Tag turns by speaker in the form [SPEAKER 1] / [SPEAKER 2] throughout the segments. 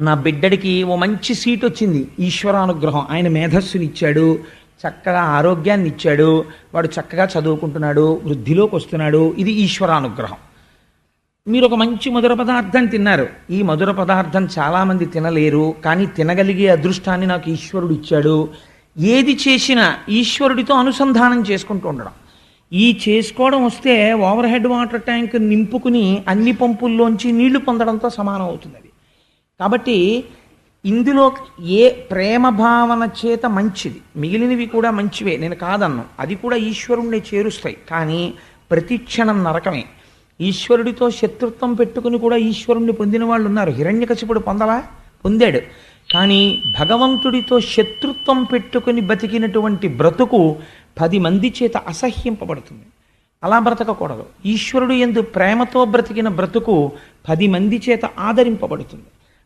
[SPEAKER 1] నా బిడ్డడికి ఓ మంచి సీట్ వచ్చింది. ఈశ్వరానుగ్రహం. ఆయన మేధస్సునిచ్చాడు. చక్కగా ఆరోగ్యాన్ని ఇచ్చాడు వాడు చక్కగా చదువుకుంటున్నాడు. వృద్ధిలోకి వస్తున్నాడు. ఇది ఈశ్వరానుగ్రహం. మీరు ఒక మంచి మధుర పదార్థం తిన్నారు. ఈ మధుర పదార్థం చాలామంది తినలేరు. కానీ తినగలిగే అదృష్టాన్ని నాకు ఈశ్వరుడు ఇచ్చాడు ఏది చేసినా ఈశ్వరుడితో అనుసంధానం చేసుకుంటూ ఉండడం. ఈ చేసుకోవడం వస్తే ఓవర్ హెడ్ వాటర్ ట్యాంక్ నింపుకుని అన్ని పంపుల్లోంచి నీళ్ళు పొందడంతో సమానం అవుతుంది అది కాబట్టి ఇందులో ఏ ప్రేమ భావన చేత మంచిది? మిగిలినవి కూడా మంచివే. నేను కాదన్ను. అది కూడా ఈశ్వరుణ్ణి చేరుస్తాయి. కానీ ప్రతిక్షణం నరకమే. ఈశ్వరుడితో శత్రుత్వం పెట్టుకుని కూడా ఈశ్వరుణ్ణి పొందిన వాళ్ళు ఉన్నారు. హిరణ్యకశిపుడు పొందలా? పొందాడు. కానీ భగవంతుడితో శత్రుత్వం పెట్టుకుని బతికినటువంటి బ్రతుకు పది మంది చేత అసహ్యింపబడుతుంది. అలా బ్రతకకూడదు. ఈశ్వరుడు ఎందు ప్రేమతో బ్రతికిన బ్రతుకు పది మంది చేత ఆదరింపబడుతుంది.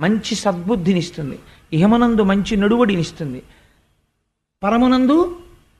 [SPEAKER 1] మంచి సద్బుద్ధినిస్తుంది. ఇహమనందు మంచి నడువడినిస్తుంది. పరమునందు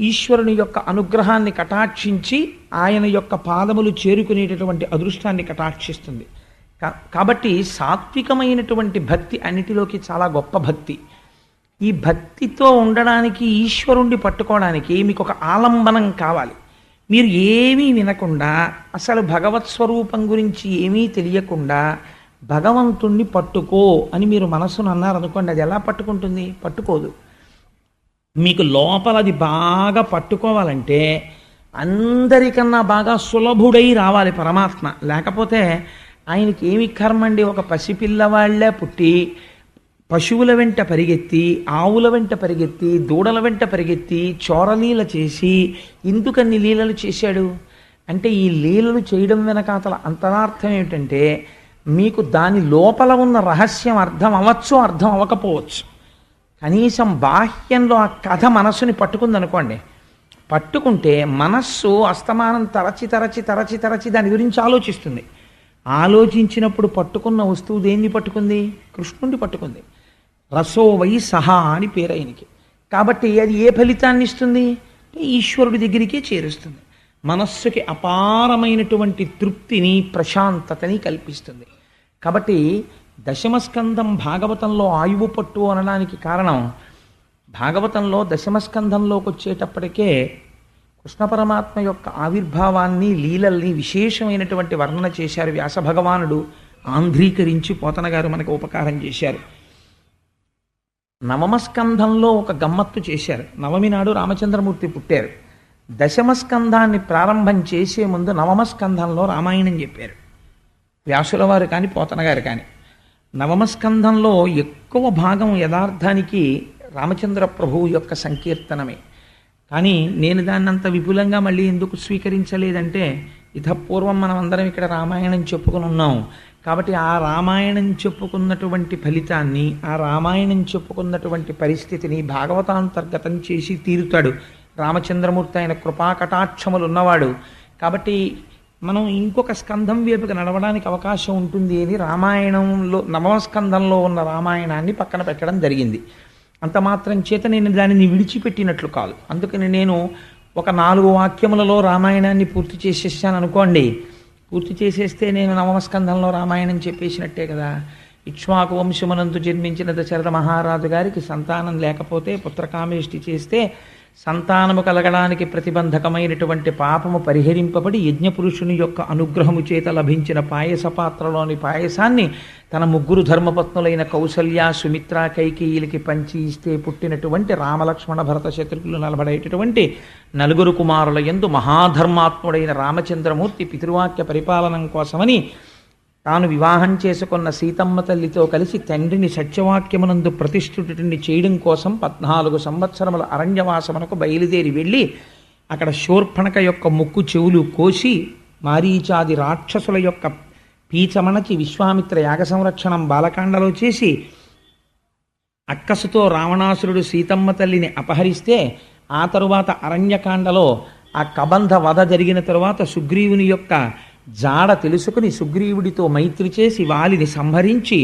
[SPEAKER 1] ఈశ్వరుని యొక్క అనుగ్రహాన్ని కటాక్షించి ఆయన యొక్క పాదములు చేరుకునేటటువంటి అదృష్టాన్ని కటాక్షిస్తుంది. కాబట్టి సాత్వికమైనటువంటి భక్తి అన్నిటిలోకి చాలా గొప్ప భక్తి. ఈ భక్తితో ఉండడానికి ఈశ్వరుణ్ణి పట్టుకోవడానికి మీకు ఒక ఆలంబనం కావాలి. మీరు ఏమీ వినకుండా అసలు భగవత్ స్వరూపం గురించి ఏమీ తెలియకుండా భగవంతుణ్ణి పట్టుకో అని మీరు మనసును అన్నారనుకోండి అది ఎలా పట్టుకుంటుంది? పట్టుకోదు. మీకు లోపల అది బాగా పట్టుకోవాలంటే అందరికన్నా బాగా సులభుడై రావాలి పరమాత్మ. లేకపోతే ఆయనకి ఏమి కర్మండి ఒక పసిపిల్లవాళ్ళే పుట్టి పశువుల వెంట పరిగెత్తి ఆవుల వెంట పరిగెత్తి దూడల వెంట పరిగెత్తి చోరలీల చేసి ఎందుకన్ని లీలలు చేశాడు? అంటే ఈ లీలలు చేయడం వెనకాతల అంతరార్థం ఏమిటంటే మీకు దాని లోపల ఉన్న రహస్యం అర్థం అవ్వచ్చు అర్థం అవ్వకపోవచ్చు. కనీసం బాహ్యంలో ఆ కథ మనస్సుని పట్టుకుందనుకోండి. పట్టుకుంటే మనస్సు అస్తమానం తరచి తరచి తరచి తరచి దాని గురించి ఆలోచిస్తుంది. ఆలోచించినప్పుడు పట్టుకున్న వస్తువు దేన్ని పట్టుకుంది? కృష్ణుడిని పట్టుకుంది. రసో వై సహా అని పేరు ఆయనకి. కాబట్టి అది ఏ ఫలితాన్ని ఇస్తుంది? ఈశ్వరుడి దగ్గరికే చేరుస్తుంది. మనస్సుకి అపారమైనటువంటి తృప్తిని ప్రశాంతతని కల్పిస్తుంది. కాబట్టి దశమస్కంధం భాగవతంలో ఆయువు పట్టు అనడానికి కారణం భాగవతంలో దశమస్కంధంలోకి వచ్చేటప్పటికే కృష్ణ పరమాత్మ యొక్క ఆవిర్భావాన్ని లీలల్ని విశేషమైనటువంటి వర్ణన చేశారు వ్యాస భగవానుడు. ఆంధ్రీకరించి పోతన గారు మనకు ఉపకారం చేశారు. నవమస్కంధంలో ఒక గమ్మత్తు చేశారు. నవమి నాడు రామచంద్రమూర్తి పుట్టారు. దశమస్కంధాన్ని ప్రారంభం చేసే ముందు నవమస్కంధంలో రామాయణం చెప్పారు. వ్యాసుల వారు కానీ పోతన గారు కానీ నవమస్కంధంలో ఎక్కువ భాగం యథార్థానికి రామచంద్ర ప్రభువు యొక్క సంకీర్తనమే. కానీ నేను దాన్నంత విపులంగా మళ్ళీ ఎందుకు స్వీకరించలేదంటే ఇతపూర్వం మనం అందరం ఇక్కడ రామాయణం చెప్పుకుని ఉన్నాం. కాబట్టి ఆ రామాయణం చెప్పుకున్నటువంటి ఫలితాన్ని ఆ రామాయణం చెప్పుకున్నటువంటి పరిస్థితిని భాగవతాంతర్గతం చేసి తీరుతాడు. రామచంద్రమూర్తి ఆయన కృపాకటాక్షములు ఉన్నవాడు కాబట్టి మనం ఇంకొక స్కంధం వైపుకి నడవడానికి అవకాశం ఉంటుంది అని రామాయణంలో నవమస్కంధంలో ఉన్న రామాయణాన్ని పక్కన పెట్టడం జరిగింది. అంత మాత్రం చేత నేను దానిని విడిచిపెట్టినట్లు కాదు. అందుకని నేను ఒక నాలుగు వాక్యములలో రామాయణాన్ని పూర్తి చేసేసాను అనుకోండి. పూర్తి చేసేస్తే నేను నవమస్కంధంలో రామాయణం చెప్పేసినట్టే కదా. ఇక్ష్వాకు వంశమునందు జన్మించిన దశరథ మహారాజు గారికి సంతానం లేకపోతే పుత్రకామేష్టి చేస్తే సంతానము కలగడానికి ప్రతిబంధకమైనటువంటి పాపము పరిహరింపబడి యజ్ఞపురుషుని యొక్క అనుగ్రహము చేత లభించిన పాయస పాత్రలోని పాయసాన్ని తన ముగ్గురు ధర్మపత్నులైన కౌసల్య సుమిత్ర కైకేయులకి పంచి ఇస్తే పుట్టినటువంటి రామలక్ష్మణ భరత శత్రుకులు నలబడేటటువంటి నలుగురు కుమారుల యందు మహాధర్మాత్ముడైన రామచంద్రమూర్తి పితృవాక్య పరిపాలనం కోసమని తాను వివాహం చేసుకున్న సీతమ్మ తల్లితో కలిసి తండ్రిని సత్యవాక్యమునందు ప్రతిష్ఠుటిని చేయడం కోసం పద్నాలుగు సంవత్సరముల అరణ్యవాసమునకు బయలుదేరి వెళ్ళి అక్కడ శూర్పణక యొక్క ముక్కు చెవులు కోసి మారీచాది రాక్షసుల యొక్క పీచమణచి విశ్వామిత్ర యాగ సంరక్షణం బాలకాండలో చేసి అక్కసుతో రావణాసురుడు సీతమ్మ తల్లిని అపహరిస్తే ఆ తరువాత అరణ్యకాండలో ఆ కబంధ వధ జరిగిన తరువాత సుగ్రీవుని యొక్క జాడ తెలుసుకుని సుగ్రీవుడితో మైత్రి చేసి వాలిని సంహరించి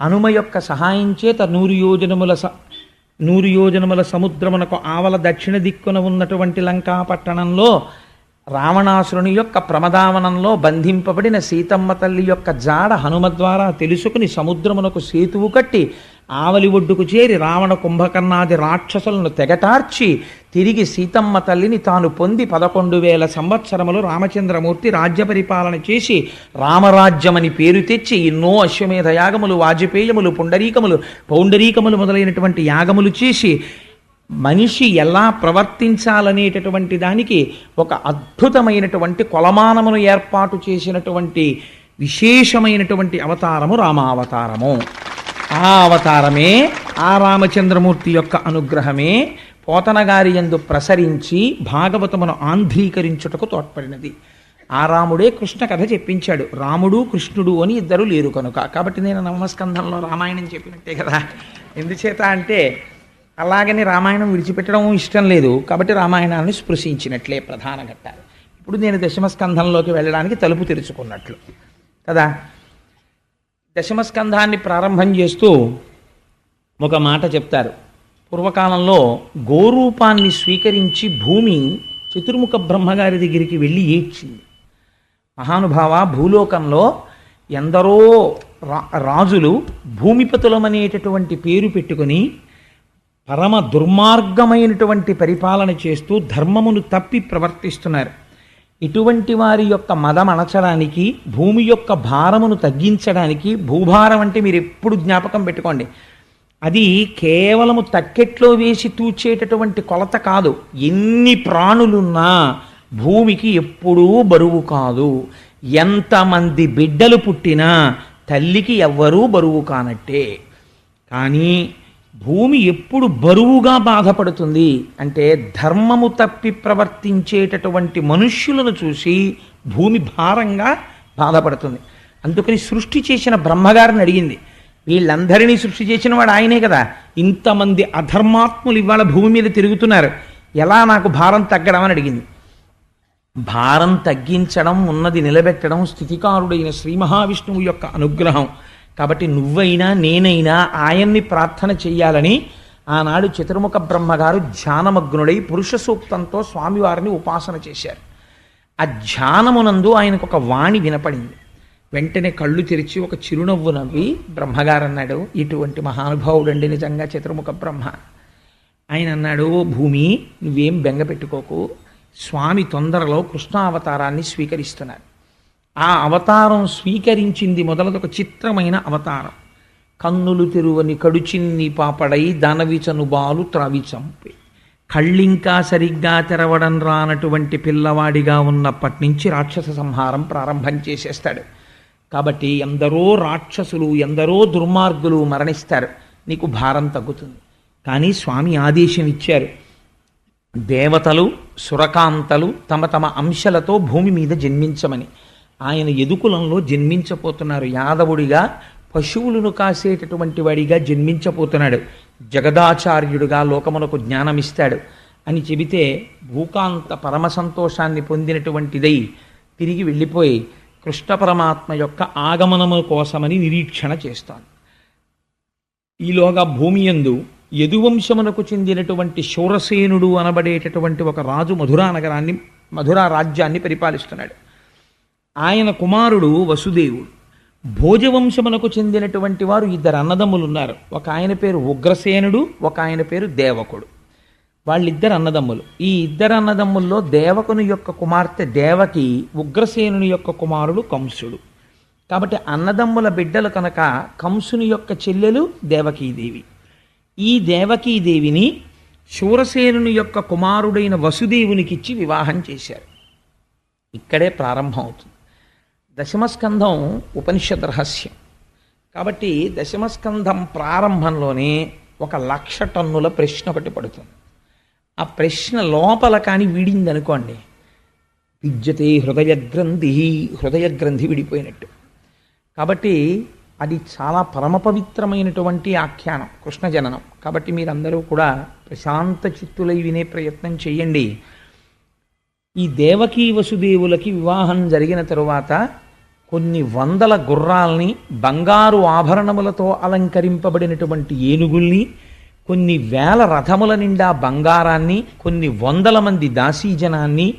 [SPEAKER 1] హనుమ యొక్క సహాయం చేత నూరు యోజనముల స నూరు యోజనముల సముద్రమునకు ఆవల దక్షిణ దిక్కున ఉన్నటువంటి లంకా పట్టణంలో రావణాసురుని యొక్క ప్రమదావనంలో బంధింపబడిన సీతమ్మ తల్లి యొక్క జాడ హనుమ ద్వారా తెలుసుకుని సముద్రమునకు సేతువు కట్టి ఆవలి ఒడ్డుకు చేరి రావణ కుంభకర్ణాది రాక్షసులను తెగటార్చి తిరిగి సీతమ్మ తల్లిని తాను పొంది పదకొండు వేల సంవత్సరములు రామచంద్రమూర్తి రాజ్య పరిపాలన చేసి రామరాజ్యమని పేరు తెచ్చి ఎన్నో అశ్వమేధ యాగములు వాజపేయములు పుండరీకములు పౌండరీకములు మొదలైనటువంటి యాగములు చేసి మనిషి ఎలా ప్రవర్తించాలనేటటువంటి దానికి ఒక అద్భుతమైనటువంటి కొలమానమును ఏర్పాటు చేసినటువంటి విశేషమైనటువంటి అవతారము రామావతారము. ఆ అవతారమే ఆ రామచంద్రమూర్తి యొక్క అనుగ్రహమే పోతనగారి ఎందు యందు ప్రసరించి భాగవతమును ఆంధ్రీకరించుటకు తోడ్పడినది. ఆ రాముడే కృష్ణ కథ చెప్పించాడు. రాముడు కృష్ణుడు అని ఇద్దరు లేరు కనుక. కాబట్టి నేను నవమస్కంధంలో రామాయణం చెప్పినట్టే కదా. ఎందుచేత అంటే అలాగని రామాయణం విడిచిపెట్టడం ఇష్టం లేదు. కాబట్టి రామాయణాన్ని స్పృశించినట్లే ప్రధాన ఘట్టాలు. ఇప్పుడు నేను దశమస్కంధంలోకి వెళ్ళడానికి తలుపు తెరుచుకున్నట్లు. కదా? దశమస్కంధాన్ని ప్రారంభం చేస్తూ ఒక మాట చెప్తారు. పూర్వకాలంలో గోరూపాన్ని స్వీకరించి భూమి చతుర్ముఖ బ్రహ్మగారి దగ్గరికి వెళ్ళి ఏడ్చింది. మహానుభావ భూలోకంలో ఎందరో రా రాజులు భూమిపతులమనేటటువంటి పేరు పెట్టుకొని పరమ దుర్మార్గమైనటువంటి పరిపాలన చేస్తూ ధర్మమును తప్పి ప్రవర్తిస్తున్నారు. ఇటువంటి వారి యొక్క మదం అణచడానికి భూమి యొక్క భారమును తగ్గించడానికి భూభారం అంటే మీరు ఎప్పుడు జ్ఞాపకం పెట్టుకోండి. అది కేవలము తక్కెట్లో వేసి తూచేటటువంటి కొలత కాదు. ఎన్ని ప్రాణులున్నా భూమికి ఎప్పుడూ బరువు కాదు. ఎంతమంది బిడ్డలు పుట్టినా తల్లికి ఎవ్వరూ బరువు కానట్టే. కానీ భూమి ఎప్పుడు బరువుగా బాధపడుతుంది అంటే ధర్మము తప్పి ప్రవర్తించేటటువంటి మనుష్యులను చూసి భూమి భారంగా బాధపడుతుంది. అందుకని సృష్టి చేసిన బ్రహ్మగారిని అడిగింది వీళ్ళందరినీ సృష్టి చేసిన వాడు ఆయనే కదా? ఇంతమంది అధర్మాత్ములు ఇవాళ భూమి మీద తిరుగుతున్నారు. ఎలా నాకు భారం తగ్గడం? అని అడిగింది. భారం తగ్గించడం ఉన్నది నిలబెట్టడం స్థితికారుడైన శ్రీ మహావిష్ణువు యొక్క అనుగ్రహం. కాబట్టి నువ్వైనా నేనైనా ఆయన్ని ప్రార్థన చెయ్యాలని ఆనాడు చతుర్ముఖ బ్రహ్మగారు ధ్యానమగ్నుడై పురుష సూక్తంతో స్వామివారిని ఉపాసన చేశారు. ఆ ధ్యానమునందు ఆయనకు ఒక వాణి వినపడింది. వెంటనే కళ్ళు తెరిచి ఒక చిరునవ్వు నవ్వి బ్రహ్మగారు అన్నాడు ఇటువంటి మహానుభావుడండి నిజంగా చతుర్ముఖ బ్రహ్మ. ఆయన అన్నాడు "ఓ భూమి నువ్వేం బెంగ పెట్టుకోకు. స్వామి తొందరలో కృష్ణావతారాన్ని స్వీకరిస్తున్నారు. ఆ అవతారం స్వీకరించింది మొదలది ఒక చిత్రమైన అవతారం. కన్నులు తెరువని కడుచిన్ని పాపడై దానవిచను బాలు త్రావి చంపి. కళ్ళింకా సరిగ్గా తెరవడం రానటువంటి పిల్లవాడిగా ఉన్నప్పటి నుంచి రాక్షస సంహారం ప్రారంభం చేసేస్తాడు. కాబట్టి ఎందరో రాక్షసులు ఎందరో దుర్మార్గులు మరణిస్తారు. నీకు భారం తగ్గుతుంది. కానీ స్వామి ఆదేశం ఇచ్చారు దేవతలు సురకాంతలు తమ తమ అంశలతో భూమి మీద జన్మించమని. ఆయన ఎదుకులంలో జన్మించపోతున్నారు యాదవుడిగా పశువులను కాసేటటువంటి వాడిగా జన్మించపోతున్నాడు జగదాచార్యుడుగా లోకమునకు జ్ఞానమిస్తాడు. అని చెబితే భూకాంత పరమ సంతోషాన్ని పొందినటువంటిదై తిరిగి వెళ్ళిపోయి కృష్ణ పరమాత్మ యొక్క ఆగమనము కోసమని నిరీక్షణ చేస్తాను ఈలోగా భూమి యందు యదువంశమునకు చెందినటువంటి శూరసేనుడు అనబడేటటువంటి ఒక రాజు మధురా నగరాన్ని మధురా రాజ్యాన్ని పరిపాలిస్తున్నాడు. ఆయన కుమారుడు వసుదేవుడు. భోజవంశమునకు చెందినటువంటి వారు ఇద్దరు అన్నదమ్ములు ఉన్నారు ఒక ఆయన పేరు ఉగ్రసేనుడు ఒక ఆయన పేరు దేవకుడు. వాళ్ళిద్దరు అన్నదమ్ములు. ఈ ఇద్దరు అన్నదమ్ముల్లో దేవకుని యొక్క కుమార్తె దేవకి ఉగ్రసేనుని యొక్క కుమారుడు కంసుడు. కాబట్టి అన్నదమ్ముల బిడ్డలు కనుక కంసుని యొక్క చెల్లెలు దేవకీదేవి. ఈ దేవకీదేవిని శూరసేనుని యొక్క కుమారుడైన వసుదేవునికిచ్చి వివాహం చేశారు. ఇక్కడే ప్రారంభం అవుతుంది దశమస్కంధం ఉపనిషద్ రహస్యం. కాబట్టి దశమస్కంధం ప్రారంభంలోనే ఒక లక్ష టన్నుల ప్రశ్న ఒకటి పడుతుంది. ఆ ప్రశ్న లోపల కానీ వీడింది అనుకోండి విద్యతే హృదయ గ్రంథి హృదయ గ్రంథి విడిపోయినట్టు. కాబట్టి అది చాలా పరమ పవిత్రమైనటువంటి ఆఖ్యానం కృష్ణ జననం. కాబట్టి మీరందరూ కూడా ప్రశాంత చిత్తులై వినే ప్రయత్నం చేయండి ఈ దేవకీ వసుదేవులకి వివాహం జరిగిన తరువాత కొన్ని వందల గుర్రాల్ని బంగారు ఆభరణములతో అలంకరింపబడినటువంటి ఏనుగుల్ని కొన్ని వేల రథముల నిండా బంగారాన్ని కొన్ని వందల మంది దాసీజనాన్ని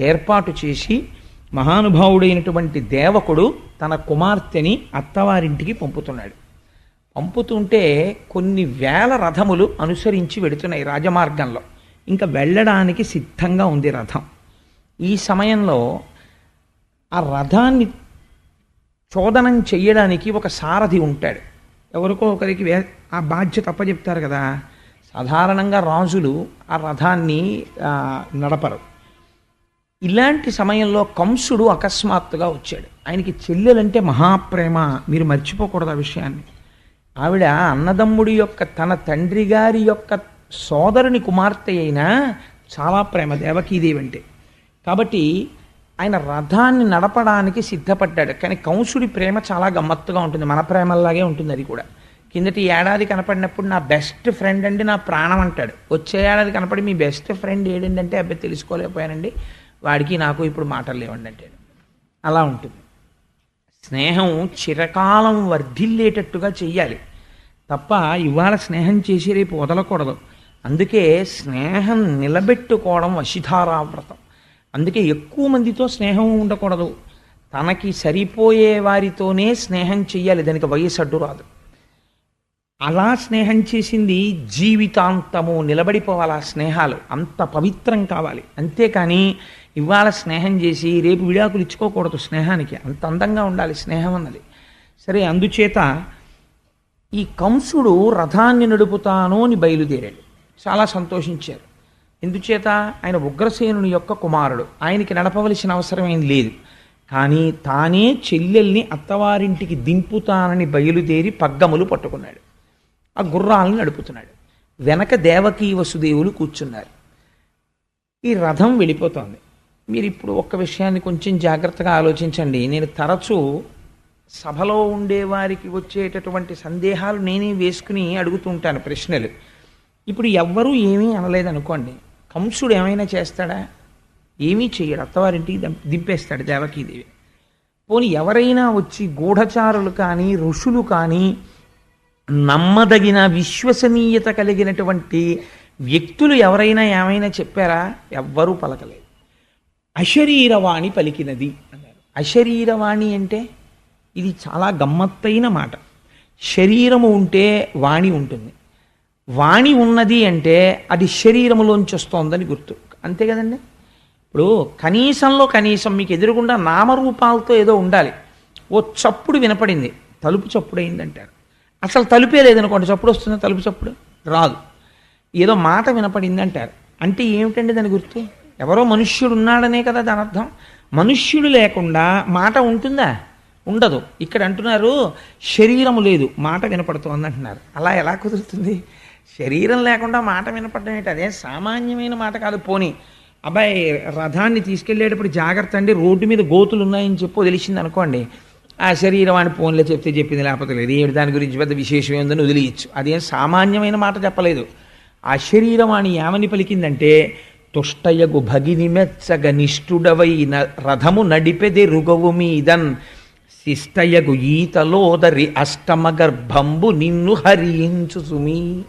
[SPEAKER 1] ఏర్పాటు చేసి మహానుభావుడైనటువంటి దేవకుడు తన కుమార్తెని అత్తవారింటికి పంపుతున్నాడు. పంపుతుంటే కొన్ని వేల రథములు అనుసరించి వెడుతున్నాయి రాజమార్గంలో. ఇంకా వెళ్ళడానికి సిద్ధంగా ఉంది రథం. ఈ సమయంలో ఆ రథాన్ని చోదనం చేయడానికి ఒక సారథి ఉంటాడు. ఎవరికో ఒకరికి వే ఆ బాధ్యత అప్పచెప్తారు కదా. సాధారణంగా రాజులు ఆ రథాన్ని నడపరు. ఇలాంటి సమయంలో కంసుడు అకస్మాత్తుగా వచ్చాడు. ఆయనకి చెల్లెలంటే మహాప్రేమ. మీరు మర్చిపోకూడదు ఆ విషయాన్ని. ఆవిడ అన్నదమ్ముడి యొక్క తన తండ్రి గారి యొక్క సోదరుని కుమార్తె అయినా చాలా ప్రేమ దేవకీదేవి అంటే. కాబట్టి ఆయన రథాన్ని నడపడానికి సిద్ధపడ్డాడు. కానీ కంసుడి ప్రేమ చాలా గమ్మత్తుగా ఉంటుంది. మన ప్రేమల్లాగే ఉంటుంది అది కూడా. కిందటి ఏడాది కనపడినప్పుడు నా బెస్ట్ ఫ్రెండ్ అండి నా ప్రాణం అంటాడు. వచ్చే ఏడాది కనపడి మీ బెస్ట్ ఫ్రెండ్ ఏడిందంటే అబ్బాయి తెలుసుకోలేకపోయానండి. వాడికి నాకు ఇప్పుడు మాటలు లేవండి అంటాడు. అలా ఉంటుంది. స్నేహం చిరకాలం వర్ధిల్లేటట్టుగా చెయ్యాలి. తప్ప ఇవాళ స్నేహం చేసి రేపు వదలకూడదు. అందుకే స్నేహం నిలబెట్టుకోవడం వశిధారావ్రతం. అందుకే ఎక్కువ మందితో స్నేహం ఉండకూడదు. తనకి సరిపోయే వారితోనే స్నేహం చెయ్యాలి. దానికి వయసు అడ్డు రాదు. అలా స్నేహం చేసింది జీవితాంతము నిలబడిపోవాలి ఆ స్నేహాలు. అంత పవిత్రం కావాలి. అంతేకాని ఇవాళ స్నేహం చేసి రేపు విడాకులు ఇచ్చుకోకూడదు స్నేహానికి. అంత అందంగా ఉండాలి స్నేహం అన్నది. సరే అందుచేత ఈ కంసుడు రథాన్ని నడుపుతాను అని బయలుదేరాడు. చాలా సంతోషించారు. ఎందుచేత ఆయన ఉగ్రసేనుని యొక్క కుమారుడు. ఆయనకి నడపవలసిన అవసరం ఏం లేదు. కానీ తానే చెల్లెల్ని అత్తవారింటికి దింపుతానని బయలుదేరి పగ్గములు పట్టుకున్నాడు. ఆ గుర్రాలను నడుపుతున్నాడు. వెనక దేవకీ వసుదేవులు కూర్చున్నారు. ఈ రథం వెళ్ళిపోతోంది. మీరు ఇప్పుడు ఒక్క విషయాన్ని కొంచెం జాగ్రత్తగా ఆలోచించండి. నేను తరచూ సభలో ఉండే వారికి వచ్చేటటువంటి సందేహాలు నేనే వేసుకుని అడుగుతుంటాను ప్రశ్నలు. ఇప్పుడు ఎవ్వరూ ఏమీ అనలేదనుకోండి. కంసుడు ఏమైనా చేస్తాడా? ఏమీ చేయడు అత్తవారింటికి దింపేస్తాడు దేవకీదేవి. పోనీ ఎవరైనా వచ్చి గూఢచారులు కానీ ఋషులు కానీ నమ్మదగిన విశ్వసనీయత కలిగినటువంటి వ్యక్తులు ఎవరైనా ఏమైనా చెప్పారా? ఎవ్వరూ పలకలేదు. అశరీరవాణి పలికినది అన్నారు. అశరీరవాణి అంటే? ఇది చాలా గమ్మత్తైన మాట. శరీరము ఉంటే వాణి ఉంటుంది. వాణి ఉన్నది అంటే అది శరీరములోంచి వస్తోందని గుర్తు. అంతే కదండి? ఇప్పుడు కనీసంలో కనీసం మీకు ఎదురుగుండా నామరూపాలతో ఏదో ఉండాలి. ఓ చప్పుడు వినపడింది. తలుపు చప్పుడు అయిందంటారు. అసలు తలుపే లేదనుకోండి చప్పుడు వస్తుందా? తలుపు చప్పుడు? రాదు. ఏదో మాట వినపడింది అంటారు అంటే ఏమిటండి దాని గుర్తు? ఎవరో మనుష్యుడు ఉన్నాడనే కదా దాని అర్థం. మనుష్యుడు లేకుండా మాట ఉంటుందా? ఉండదు. ఇక్కడ అంటున్నారు శరీరము లేదు మాట వినపడుతోంది అంటున్నారు. అలా ఎలా కుదురుతుంది? శరీరం లేకుండా మాట వినపడడం ఏంటి? అదే సామాన్యమైన మాట కాదు. పోనీ అబ్బాయి రథాన్ని తీసుకెళ్ళేటప్పుడు జాగ్రత్త అండి రోడ్డు మీద గోతులు ఉన్నాయని చెప్పు తెలిసింది అనుకోండి. ఆ శరీరం అని ఫోన్లో చెప్తే చెప్పింది లేకపోతే లేదు. ఏమిటి దాని గురించి పెద్ద విశేషం ఉందని వదిలియచ్చు. అదేం సామాన్యమైన మాట చెప్పలేదు. ఆ శరీరం అని ఏమని పలికిందంటే తుష్టయగు భగిని మెచ్చగ నిష్ఠుడవైన రథము నడిపెది రుగవు మీదన్. శిష్టయగు ఈతలోదరి అష్టమ గర్భంబు నిన్ను హరించు సుమీ